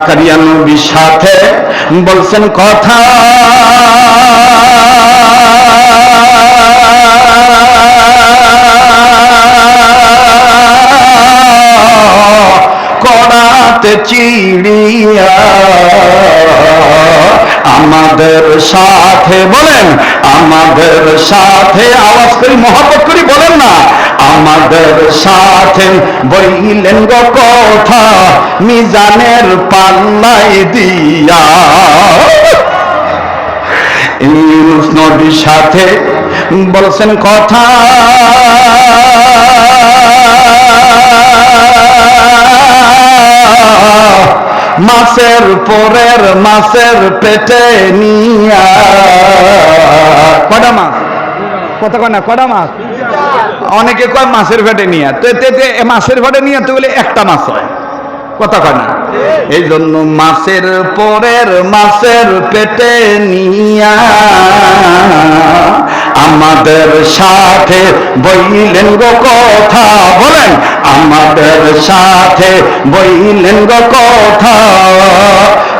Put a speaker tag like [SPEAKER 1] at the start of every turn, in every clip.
[SPEAKER 1] নবীর সাথে বলছেন কথা। করাতে চিড়িয়া আমাদের সাথে বলেন, আমাদের সাথে আওয়াজ করি মহব্বত করি বলেন না। আমাদের সাথে বইলেন গো কথা, মিজানের পাল্লাই দিয়া। ইউনুস নবীর সাথে বলছেন কথা। মাছের পরের মাছের পেটে নিয়া। কটা মাছ? কত কটা মাছ? অনেকে কয় মাছের পেটে নিয়ে। তো মাছের পেটে নিয়ে তো বলে একটা মাছ হয়। কথা কয় না? এই জন্য মাছের পরের মাছের পেটে নিয়া আমাদের সাথে বইলেন গো কথা বলেন। আমাদের সাথে বইলেন গো কথা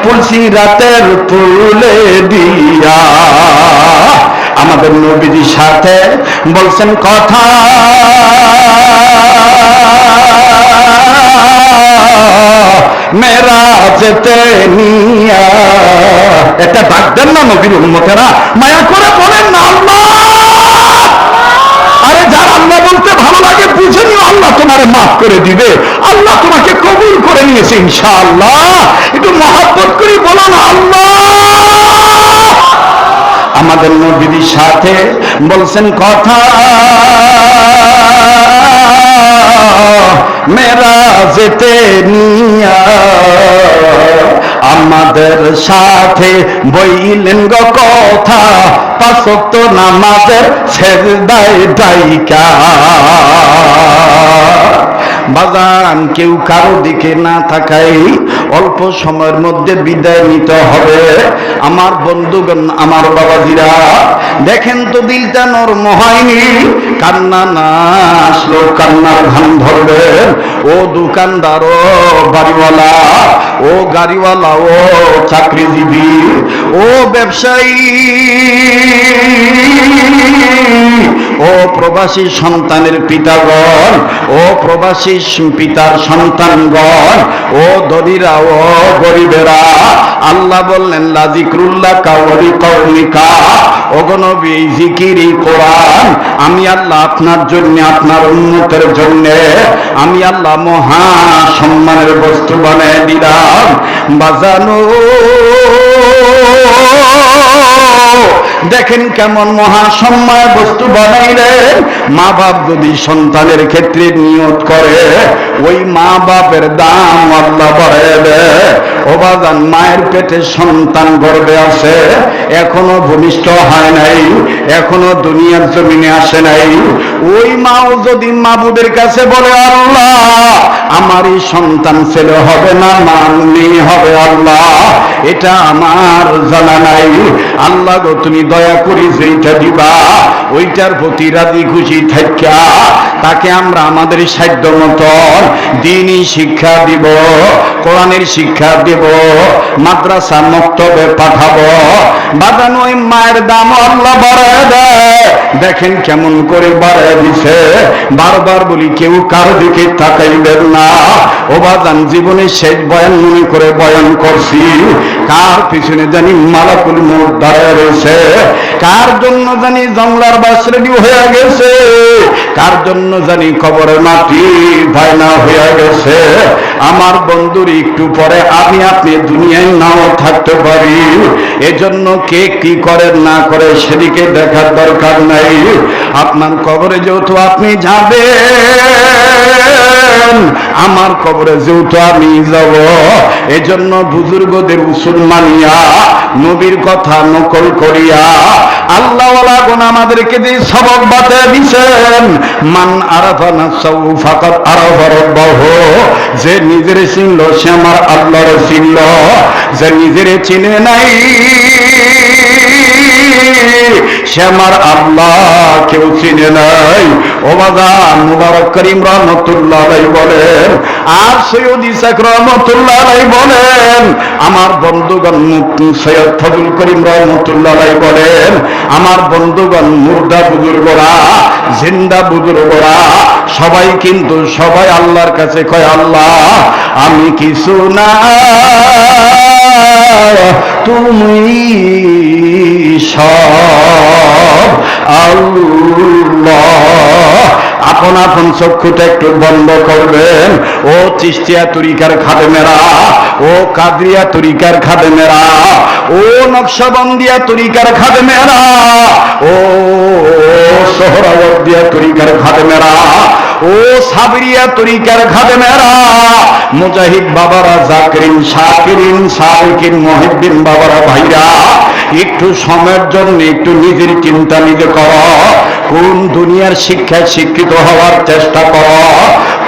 [SPEAKER 1] তুলসী রাতের ফুলে দিয়া আমাদের নবীজির সাথে বলছেন কথা। মেরা যেতে নিয়া। এটা ডাক দেন না নবীর উন্মতেরা মায়া করে বলেন না আল্লাহ। আরে যার আল্লাহ বলতে ভালো লাগে, বুঝে নিও আল্লাহ তোমার মাফ করে দিবে। আল্লাহ তোমাকে কবুল করে নিয়েছে, ইনশাআল্লাহ। একটু মহাব্বত করি বলো আল্লাহ। আমাদের নবীর সাথে বলছেন কথা। মেরা যেতে নিয়া আমাদের সাথে বইলেন গো কথা। পাঁচক্ত নামাজের ছেদাই ডাইকা। বাজান কেউ কারও দিকে না থাকাই অল্প সময়ের মধ্যে বিদায় নিতে হবে। আমার বন্ধুগণ, আমার বাবাজিরা, দেখেন তো দিলটা নর্ম হয়নি। কান্না না আসলো, কান্নার ধান ধরবেন ও দোকানদার, ও বাড়িওয়ালা, ও গাড়িওয়ালা, ও চাকরিজীবী, ও ব্যবসায়ী, ও প্রবাসী সন্তানের পিতাগণ, ও প্রবাসী পিতার সন্তানগণ, ও দরিরা, ও গরিবেরা, আল্লাহ বললেন লাজিক্রুল্লাহ কাউরি কৌমিকা আমি আল্লাহ আপনার জন্য, আপনার উন্নতের জন্য, আমি আল্লাহ মহা সম্মানের বস্তু বানায় দিলাম। বাজানো, দেখেন কেমন মহাসম্মায় বস্তু বানাইলেন মা বাপ যদি সন্তানের ক্ষেত্রে নিয়ত করে, ওই মা বাপের দাম আল্লাহ বাড়ায় দেয়। ও মায়ের পেটে সন্তান গর্বে আছে, এখনও ভূমিষ্ঠ হয় নাই, এখনও দুনিয়ার জমিনে আসে নাই। ওই মাও যদি মাবুদের কাছে বলে, আল্লাহ, আমারই সন্তান ছেলে হবে না মা মেয়ে হবে আল্লাহ, এটা আমার জানা নাই। আল্লাহ গো, তুমি দয়া করি যেইটা দিবা ওইটার প্রতি রাজি খুশি থাকা তাকে আমরা আমাদের সাধ্য মতন দিনই শিক্ষা দিব, কোরআনের শিক্ষা দিব, মাদ্রাসা মক্তবে পাঠাবো। বাদান ওই মায়ের দাম আল্লাহ বাড়ায় দেয়। দেখেন কেমন করে বাড়ায় দিছে। বারবার বলি, কেউ কারও দিকে তাকাইবেন না। ও বাদান জীবনে শেষ বয়ান মনে করে বয়ান করছি। কার পিছনে জানি মালাকুল মোট দাঁড়ায় রয়েছে। কার জন্য জানি জংলার বাস রেডি হয়ে গেছে। কার জন্য জানি কবরের মাটি ভাইনা হইয়া গেছে। আমার বন্ধুর একটু পরে আমি আপনি দুনিয়ায় নাও থাকতে পারি। এজন্য কে কি করে না করে সেদিকে দেখার দরকার নাই। আপনার কবরে যেহেতু আপনি যাবেন, আমার কবরে যেহেতু আমি যাব, এজন্য বুজুর্গদের উসুল মানিয়া, নবীর কথা নকল করিয়া আল্লাহ গুণ আমাদেরকে যে সবক বাতে দিছেন মান আরাফা নাফসাহু ফাকাদ আরাফা রাব্বাহু, যে নিজের চিনল সে আমার আল্লাহর চিনল যে নিজের চিনে নাই। সে আমার আল্লাহ কেউ চিনে নাই। ওবাদা মুবারক করিম রহমতুল্লাহ বলেন আর সৈয়দ ইসাক রহমতুল্লাহ বলেন, আমার বন্ধুগণ সৈয়দ ফজল করিম রহমতুল্লাহ বলেন, আমার বন্ধুগণ মুর্দা বুজুর্গরা, জিন্দা বুজুর্গরা, সবাই কিন্তু সবাই আল্লাহর কাছে কয়, আল্লাহ, আমি কিছু না তুমি সব আল্লাহ আপন আপন চক্ষুটা একটু বন্ধ করবেন। ও চিস্তিয়া তরিকার খাদেমেরা, ও কাদরিয়া তরিকার খাদেমেরা, ও নকশাবন্দিয়া তরিকার খাদেমেরা, ও সোহরাবর্দিয়া তরিকার খাদেমেরা, ও সাবরিয়া তরিকার খাদেমেরা, মুজাহিদ বাবারা, জাকিরিন, শাকিরিন, সাবিকিন, মহিদ্দিন বাবারা, ভাইরা, একটু সময়ের জন্য একটু নিজের চিন্তা নিজে কর। কোন দুনিয়ার শিক্ষায় শিক্ষিত হওয়ার চেষ্টা কর।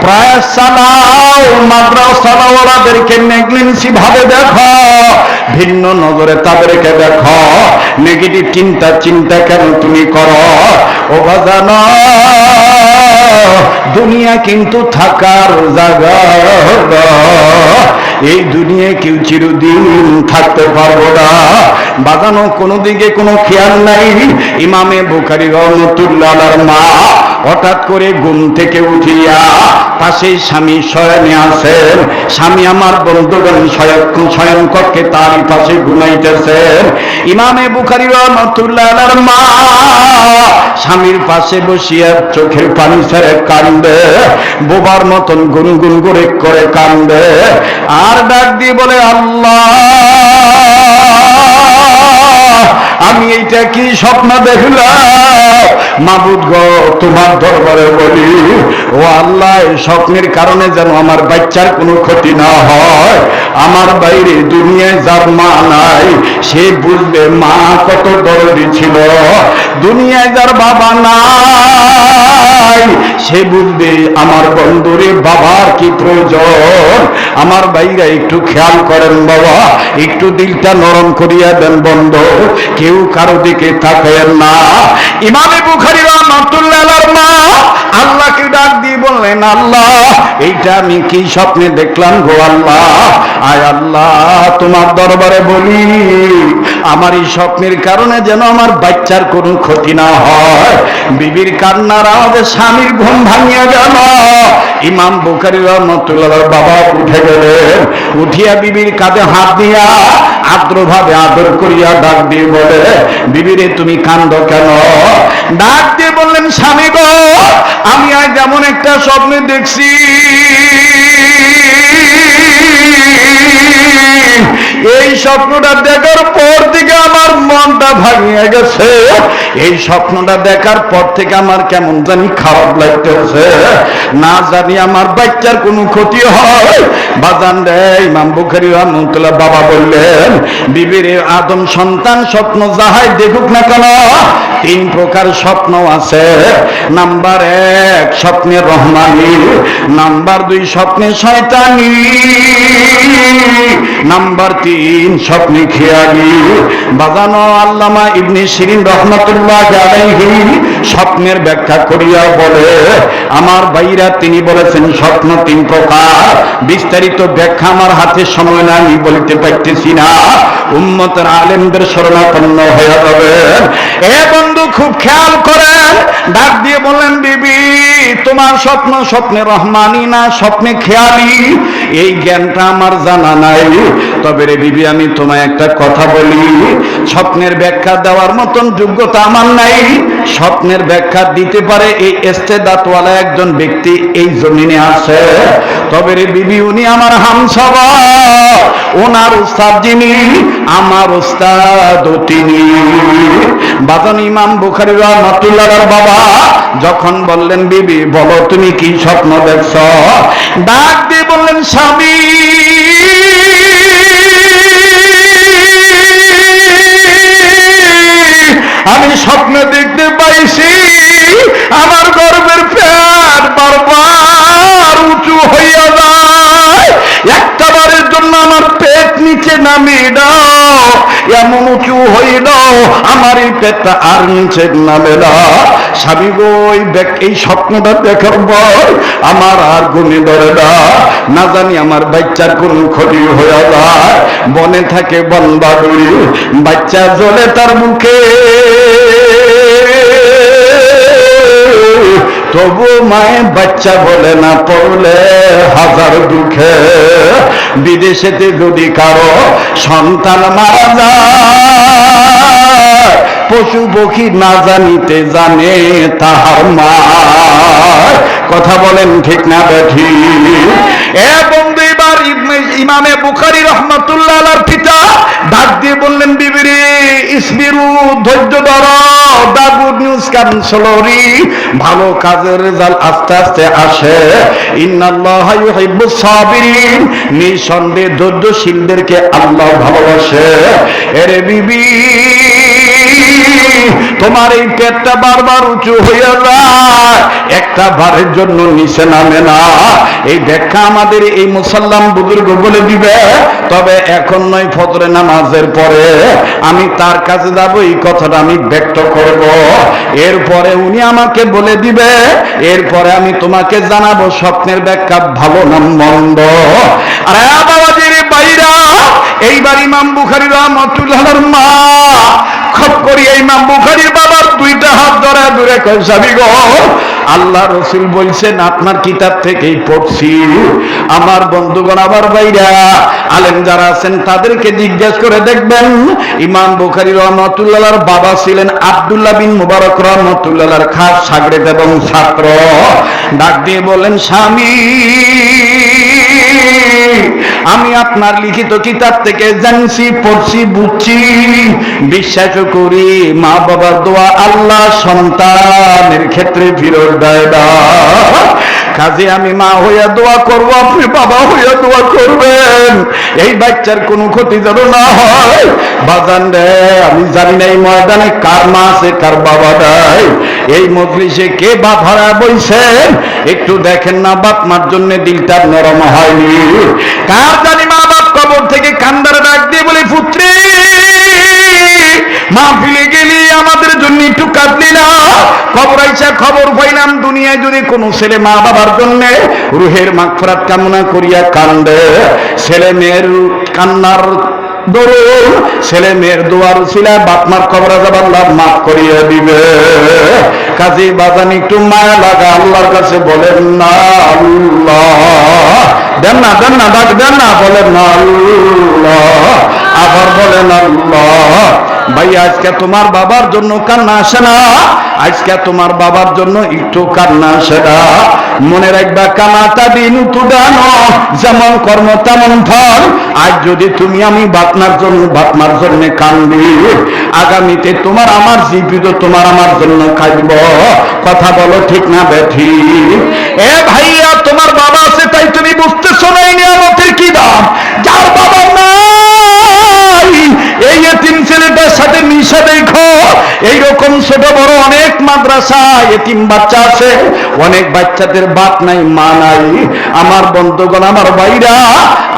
[SPEAKER 1] প্রায় চালাও মাদ্রাসাওয়ালাদেরকে নেগলেন্সি ভাবে দেখো, ভিন্ন নজরে তাদেরকে দেখো। নেগেটিভ চিন্তা চিন্তা কেন তুমি করো? ও বাজানো, দুনিয়া কিন্তু থাকার জায়গা। এই দুনিয়ায় কেউ চিরদিন থাকতে পারব না। বাগানো কোনো দিকে কোনো খেয়াল নাই। ইমামে বুখারি রহমতুল্লাহ মা হঠাৎ করে ঘুম থেকে উঠিয়া পাশে স্বামী শয়নে আছেন। স্বামী আমার বন্ধুগণ শয়ন শয়ন কক্ষে তার পাশে ঘুমাইতেছেন। ইমামে বুখারি রহমতুল্লাহ মা স্বামীর পাশে বসিয়া চোখের পানি ছেড়ে কান্দে। বোবার মতন গুনগুন করে করে কান্দে। আর ডাক দিয়ে বলে, আল্লাহ! আমি এইটা কি স্বপ্ন দেখলাম? মাবুদ গো, তোমার দরবারে বলি, ও আল্লাহ স্বপ্নের কারণে যেন আমার বাচ্চার কোনো ক্ষতি না হয়। আমার বাইরে দুনিয়ায় যার মা নাই, সে বুঝবে মা কত দরদি ছিল। দুনিয়ায় যার বাবা নাই, সে বুঝবে আমার বন্ধুরে বাবার কি প্রয়োজন। আমার বাইরে একটু খেয়াল করেন বাবা, একটু দিলটা নরম করিয়া দেন বন্ধ। কেউ কারও দিকে তাকায়েন না। ইমামে বুখারি রহমতুল্লাহ মা আল্লাহকে ডাক দিয়ে বললেন, আল্লাহ, এইটা আমি কি স্বপ্নে দেখলাম গো আল্লাহ? আয় আল্লাহ, তোমার দরবারে বলি, আমার এই স্বপ্নের কারণে যেন আমার বাচ্চার কোনো ক্ষতি না হয়। বিবির কান্নার আওয়াজে স্বামীর ঘুম ভাঙিয়া গেল। ইমাম বুখারি রহমতুল্লাহ বাবা উঠে গেলেন। উঠিয়া বিবির কাঁধে হাত দিয়া আদ্রভাবে আদর করিয়া ডাক দিয়ে বলে, বিবিরে, তুমি কান্দ কেন? ডাক দিয়ে বললেন, স্বামী গো, আমি আজ যেমন একটা স্বপ্নে দেখছি, এই স্বপ্নটা দেখার পর থেকে আমার মনটা ভাঙিয়ে গেছে। এই স্বপ্নটা দেখার পর থেকে আমার কেমন জানি খারাপ লাগতেছে। না জানি আমার বাচ্চার কোনো ক্ষতি হয়। বাজান রে, ইমাম বুখারি রহমতুল্লাহ বাবা বললেন বিবির আদম সন্তান স্বপ্ন যাহাই দেখুক না কেন, তিন প্রকার স্বপ্ন আছে। নাম্বার এক, স্বপ্নে রহমানি। নাম্বার দুই, স্বপ্নে শয়তানি। নাম্বার তিন, স্বপ্নে খেয়ালি। বাজানো আল্লামা ইবনে শিরিন রহমতুল্লাহ স্বপ্নের ব্যাখ্যা করিয়া বলে, আমার ভাইরা তিনি বলেছেন, স্বপ্ন তিন প্রকার। বিস্তারিত ব্যাখ্যা আমার হাতে সময় না আমি বলতে পারতেছি না। উম্মতের আলেমদের শরণাপন্ন হয়ে যাবেন। এ বন্ধু, খুব খেয়াল করেন, ডাক দিয়ে বললেন, বিবি, তোমার স্বপ্ন স্বপ্নে রহমানি না, স্বপ্নে খেয়ালি। এই জ্ঞানটা আমার জানা নাই। তবে রে বিবি, আমি তোমায় একটা কথা বলি। স্বপ্নের ব্যাখ্যা দেওয়ার মতন যোগ্যতা আমার নাই। স্বপ্নের ব্যাখ্যা দিতে পারে এই এস্তেদাতওয়ালা একজন ব্যক্তি এই জমিনে আছে। তবে রে বিবি, উনি আমার হামসাবা ওনার উস্তাদ যিনি, আমার উস্তাদ তিনি। বাদন ইমাম বুখারি রহমতুল্লাহর বাবা যখন বললেন, বিবি, বলো তুমি কি স্বপ্ন দেখছ? ডাক দিয়ে বললেন, স্বামী। আমি স্বপ্ন দেখতে পাইছি, আমার গর্বের প্যার বারবার উঁচু হইয়া যায়। একটা বারের জন্য আমার নিচে নামি দাও এমন উঁচু হইল আমার এই পেটটা আর নিচে নামে না স্বামী বই দেখ, এই স্বপ্নটা দেখার বই আমার আর গুণে ধরে না। না জানি আমার বাচ্চার কোন ক্ষতি হয়ে যায়। বনে থাকে বন বাদুরি বাচ্চা জলে তার মুখে। তবু মায়ের বাচ্চা বলে না পড়লে হাজার দুঃখে। বিদেশেতে যদি কারও সন্তান মারা যায়, পশু পক্ষী না জানিতে জানে তাহার মা। কথা বলেন ঠিক না বেঠি। এ বন্ধু এবার ইবনে- ইমামে বুখারি রহমতুল্লাহ পিতা ডাক দিয়ে বললেন ইসবিরু, ধৈর্য ধর নিউজ কাউন্সিলরি ভালো কাজের রেজাল্ট আস্তে আস্তে আসে। ইন্নাল্লাহ সাবিরিন, নিঃসন্দেহে ধৈর্যশীলদেরকে আল্লাহ ভালোবাসে। এরে বিবি, তোমার এই পেটটা বারবার উঁচু হয়ে যায়। একটা বারের জন্য নিচে নামে না। এই ব্যাখ্যা আমাদের এই মুসাল্লাম বুজুর্গ বলে দিবে, তবে এখন নয় ফজরে নামাজের পরে। আমি তার কাছে যাব, এই কথাটা আমি ব্যক্ত করব। এরপরে উনি আমাকে বলে দিবে, এরপরে আমি তোমাকে জানাব, স্বপ্নের ব্যাখ্যা ভালো না মন্দ। আরে বাবাজির বাইরা, এইবার ইমাম বুখারি রহমতুল্লাহর মা খপ করি, এই ইমাম বুখারির বাবার দুইটা হাত ধরে দূরে কয় সাবি গো? আল্লাহ রসুল বলছেন, আপনার কিতাব থেকেই পড়ছি। আমার বন্ধুগণ আবার বাইরা আলেম যারা আছেন, তাদেরকে জিজ্ঞেস করে দেখবেন, ইমাম বুখারি রহমতুল্লাহর বাবা ছিলেন আব্দুল্লাহ বিন মুবারক রহমতুল্লাহর খাস সাগরেদ এবং ছাত্র। ডাক দিয়ে বলেন, স্বামী আমি আপনার লিখিত কিতাব থেকে জানছি, পড়ছি, বুঝছি। বিশ্বাস করি মা বাবার দোয়া আল্লাহ সন্তানের ক্ষেত্রে ফিরত দেয় না। কাজে আমি মা হইয়া দোয়া করব, আপনি বাবা হইয়া দোয়া করবেন। এই বাচ্চার কোনো ক্ষতি যেন না হয়। বাজান রে, আমি জানি না এই ময়দানে কার মা আছে, কার বাবা নাই। এই মজলিসে কে বাপ হারা বইছেন? একটু দেখেন না, বাপ মার জন্য দিলটা নরম হয়নি। কার জানি মা বাপ কবর থেকে কান্দার ডাক দিয়ে বলে পুত্রী মা ফিলে গেলি, আমাদের জন্য একটু কাঁদলি না। খবর আইসা খবর পাইলাম, দুনিয়ায় যদি কোনো ছেলে মা বাবার জন্য রুহের মাগফরাত কামনা করিয়া কান্দে, ছেলে মেয়ের কান্নার দরুন ছেলে মেয়ের দোয়ার ছিলা বাপমার খবর আজাব আল্লাহ মাফ করিয়ে দিবে। কাজী বাজান একটু মায়া লাগা, আল্লাহর কাছে বলেন, না আল্লাহ। দেন না দেন না, ডাক দেন না, বলেন, না আল্লাহ। আবার বলেন, আল্লাহ। ভাই, আজকে তোমার বাবার জন্য কান্না আসে না। আজকে তোমার বাবার জন্য একটু কান্না আসে না। মনে রাখবা, কানাটা দিন তুদানো যেমন কর্ম তেমন ফল আজ যদি তুমি আমি বাপনার জন্য, বাপমার জন্য কান্দি, আগামীতে তোমার আমার জীবিত, তোমার আমার জন্য কাঁদব। কথা বলো ঠিক না, বেঠি? এ ভাইয়া, তোমার বাবা আছে, তাই তুমি বুঝতেছো না এই নিয়ামতের কি দাম? ছেলেটার সাথে মিশা দেখো। এইরকম ছোট বড় অনেক মাদ্রাসা, এতিম বাচ্চা আছে, অনেক বাচ্চাদের বাপ নাই, মা নাই। আমার বন্ধুগণ, আমার ভাইরা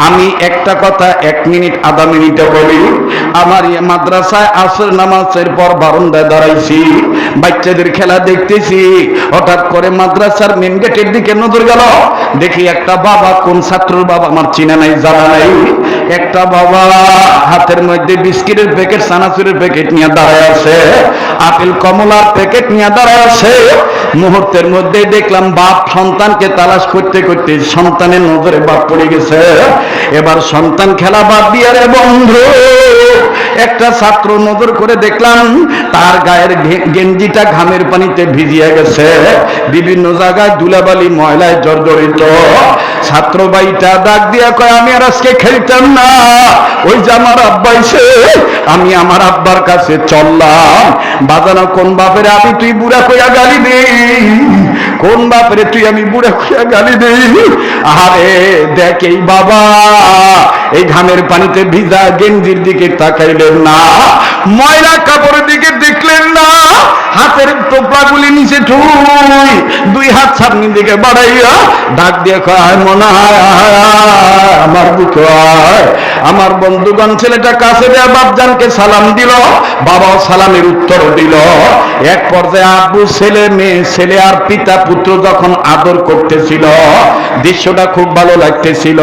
[SPEAKER 1] আমি একটা কথা এক মিনিট, আধা মিনিটে বলি। আমার মাদ্রাসায় আসর নামাজের পর বারান্দায় দাঁড়াইছি, বাচ্চাদের খেলা দেখতেছি। হঠাৎ করে মাদ্রাসার মেন গেটের দিকে নজর গেল। দেখি একটা বাবা, কোন ছাত্রর বাবা আমার চিনা নাই, জানা নাই। একটা বাবা হাতের মধ্যে বিস্কিটের প্যাকেট সানাসুরের প্যাকেট নিয়ে দাঁড়ায় আছে। আপেল, কমলার প্যাকেট নিয়ে দাঁড়ায় আছে। মুহূর্তের মধ্যে দেখলাম বাপ সন্তানকে তালাশ করতে করতে সন্তানের নজরে বাপ পড়ে গেছে। এবার সন্তান খেলা বাদ দিয়ে রে বন্ধু, একটা ছাত্র নজর করে দেখলাম তার গায়ের গেঞ্জিটা ঘামের পানিতে ভিজিয়ে গেছে। বিভিন্ন জায়গায় দুলাবালি ময়লায় জর্জরিত। ছাত্র বাইটা ডাক দিয়া কয়, আমি আর আজকে খেলতাম না। ওই যে আমার আব্বাই সে আমি আমার আব্বার কাছে চললাম। বাজানো, কোন বাপের আমি তুই বুড়া কইয়া গালি দে? কোন বাপরে তুই আমি বুড়া কইয়া গালি দিই আরে দেখ এই বাবা এই ঘামের পানিতে ভিজা গেঞ্জির দিকে তাকাইলেন না। ময়লা কাপড়ের দিকে দেখলেন না। হাতের টোপলাগুলি নিচে ঠুই। দুই হাত সামনের দিকে বাড়াইয়া ডাক দিয়ে মনে হয়, আমার বুকে আমার বন্ধুগণ, ছেলেটা কাছে দেয়া বাপজানকে সালাম দিল। বাবাও সালামের উত্তর দিল। এক পর্যায়ে আব্বু, ছেলে, মেয়ে, ছেলে আর পিতা, পুত্র যখন আদর করতেছিল, দৃশ্যটা খুব ভালো লাগতেছিল।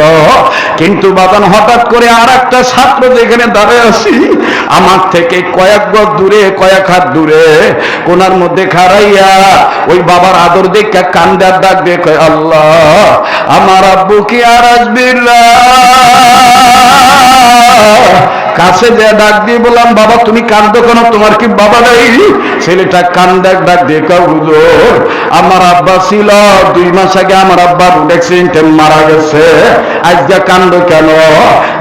[SPEAKER 1] কিন্তু বাবান হঠাৎ করে আর একটা ছাত্র যেখানে দাঁড়িয়ে আছি, আমার থেকে কয়েক গজ দূরে, কয়েক হাত দূরে, কোনার মধ্যে খারাইয়া ওই বাবার আদর দেখে কান্দার ডাক দেখে, আল্লাহ, আমার আব্বু কি আর আসবে না? কাছে যে ডাক দিয়ে বললাম, বাবা, তুমি কান্দো কেন? তোমার কি বাবা নেই? ছেলেটা কান্দাক ডাক দিয়ে হুজুর, আমার আব্বা ছিল। দুই মাস আগে আমার আব্বা রোড অ্যাক্সিডেন্টে মারা গেছে। আজকে কান্দ কেন?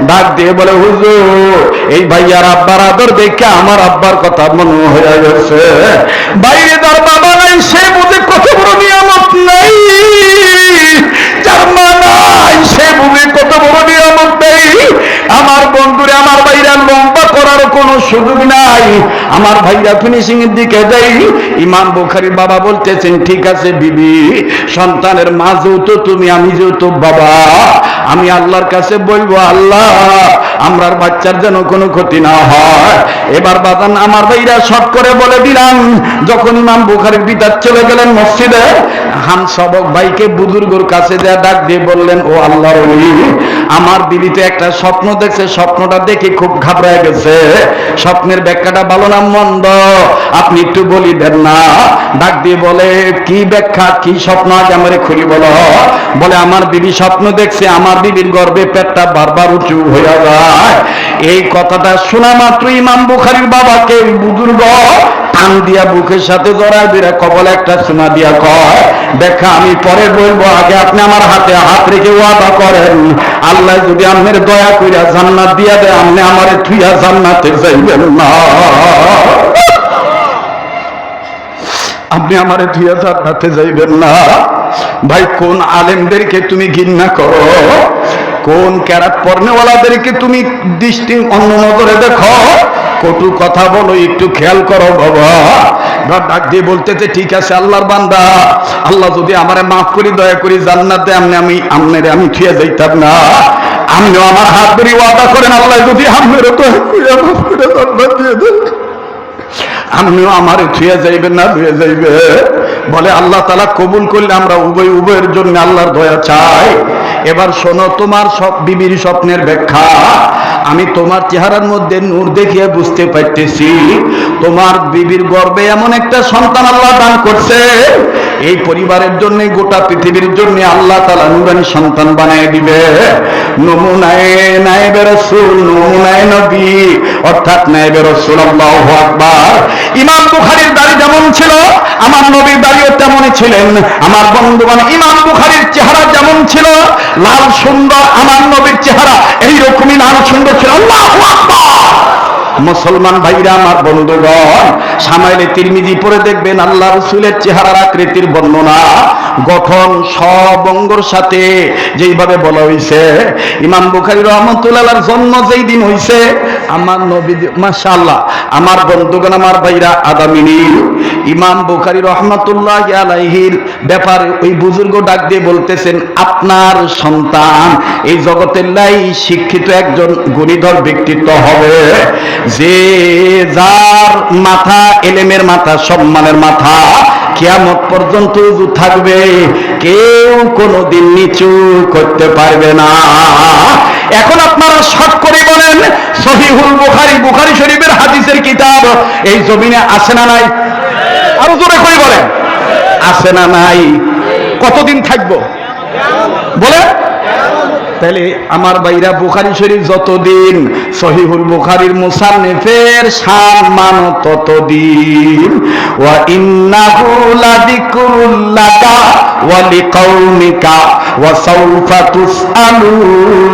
[SPEAKER 1] ডাক দিয়ে বলে, হুজুর, এই ভাইয়ার আব্বার আদর দেখে আমার আব্বার কথা মনে হয়ে গেছে। বাইরে তার বাবা নাই, সে বুঝে কত বড় নিয়ামত নাই। যার সে বুঝে কত বড় নিয়ামত দেয় আমার বন্ধুরে, আমার ভাইরা লম্বা করার কোনো সুযোগ নাই। আমার ভাইরা ফিনিশিং এর দিকে যাই। ইমাম বুখারি বাবা বলতেছেন, ঠিক আছে বিবি, সন্তানের মা যেহেতু, তুমি আমি যেহেতু বাবা আমি আল্লাহর কাছে বলব, আল্লাহ, আমরার বাচ্চার যেন কোনো ক্ষতি না হয়। এবার বাদান আমার ভাইরা সব করে বলে দিলাম, যখন ইমাম বুখারির পিতার চলে গেলেন মসজিদে হাম সবক ভাইকে বুজুর্গর কাছে দেয়া ডাক দিয়ে বললেন, ও আল্লাহর আমার বিবিতে একটা স্বপ্ন দেখছে, স্বপ্নটা দেখে খুব ঘাবড়ায় গেছে। স্বপ্নের ব্যাখ্যাটা ভালো না, মন্দ? আপনি একটু বলি দেন না। ডাক দিয়ে বলে, কি ব্যাখ্যা, কি স্বপ্ন আগে আমারে খুলি বলো? বলে, আমার বিবি স্বপ্ন দেখছে, আমার বিবির গর্বে পেটটা বারবার উঁচু হয়ে যায়। এই কথাটা শোনা মাত্র ইমাম বুখারির বাবাকে বুজুর্গ টান দিয়া বুকের সাথে জড়ায় বেড়ে কবল একটা সোনা দিয়া কয়, দেখা, আমি পরে বলব, আগে আপনি আমার হাতে হাত রেখে ওয়াদা করেন। আল্লাহ যদি আপনার দয়া কইরা জান্নাত দিয়া দেয়, আপনি আমারে থুইয়া জান্নাতে যাইবেন না। আপনি আমারে থুইয়া জান্নাতে যাইবেন না। ভাই, কোন আলেমদেরকে তুমি ঘৃণা করো? কোন ক্যারাত পর্নেওয়ালাদেরকে তুমি দৃষ্টি অন্য নজরে দেখো? কটু কথা বলো, একটু খেয়াল করো বাবা। ডাক দিয়ে বলতেছে, ঠিক আছে, আল্লাহর বান্দা। আল্লাহ যদি আমারে মাফ করি, দয়া করি, জান্নাত আমনে আমি, আমনের আমি থুয়ে যাইতাম না। আমিও আমার হাত ধরে ওয়াদা করেন, আল্লাহ যদি আমনের দয়া মাফ করে জান্নাত দিয়ে দেন। আমিও আমার থুয়ে যাইবে না ধুয়ে যাইবে। বলে, আল্লাহ তালা কবুল করলে আমরা উভয়, উভয়ের জন্য আল্লাহর দয়া চাই। এবার শোনো, তোমার সব, বিবির স্বপ্নের ব্যাখ্যা। আমি তোমার চেহারার মধ্যে নূর দেখিয়ে বুঝতে পারতেছি। তোমার বিবির গর্বে এমন একটা সন্তান আল্লাহ দান করছে। এই পরিবারের জন্য, গোটা পৃথিবীর জন্য আল্লাহ তালা নুরানি সন্তান বানিয়ে দিবে। নমুনায় ইমাম দাড়ি যেমন ছিল, আমার নবীর দাড়িও ছিলেন। আমার চেহারা যেমন ছিল, লাল সুন্দর নবীর চেহারা এইরকমই লাল সুন্দর ছিল। আল্লাহু মুসলমান ভাইরা, আমার বন্ধুগণ সামাইলে তিরমিজি পরে দেখবেন আল্লাহ রসুলের চেহারার আকৃতির বর্ণনা। গঠন সব অঙ্গর সাথে যেইভাবে বলা হয়েছে ইমাম বুখারি রহমতুল্লাহর জন্ম যেই দিন হয়েছে আমার নবী মাশাআল্লাহ, আমার বন্ধুগণ, আমার ভাইরা আদামিনী ইমাম বুখারি রহমতুল্লাহ আলাইহির ব্যাপারে ওই বুজুর্গ ডাক দিয়ে বলতেছেন, আপনার সন্তান এই জগতের লাই শিক্ষিত একজন গণিধর ব্যক্তিত্ব হবে। যে যার মাথা, এলেমের মাথা, সম্মানের মাথা, কিয়ামত পর্যন্ত থাকবে, কেউ কোনোদিন নিচু করতে পারবে না। এখন আপনারা শর্ট করে বলেন, সহিহুল বুখারি বুখারি শরীফের হাদিসের কিতাব। এই জমিনে আছে না নাই? আরও জোরে করে বলেন। আছে না নাই? কতদিন থাকব? বলে তাহলে আমার বাইরা বুখারি শরীফ যতদিন, সহিহুল বুখারির মুসান্নিফের সম্মান ততদিন। ওয়া ইন্নাহু লাযিকরুল্লাকা ওয়া লিকাউমিকা ওয়া সাউফা তুসআলুন।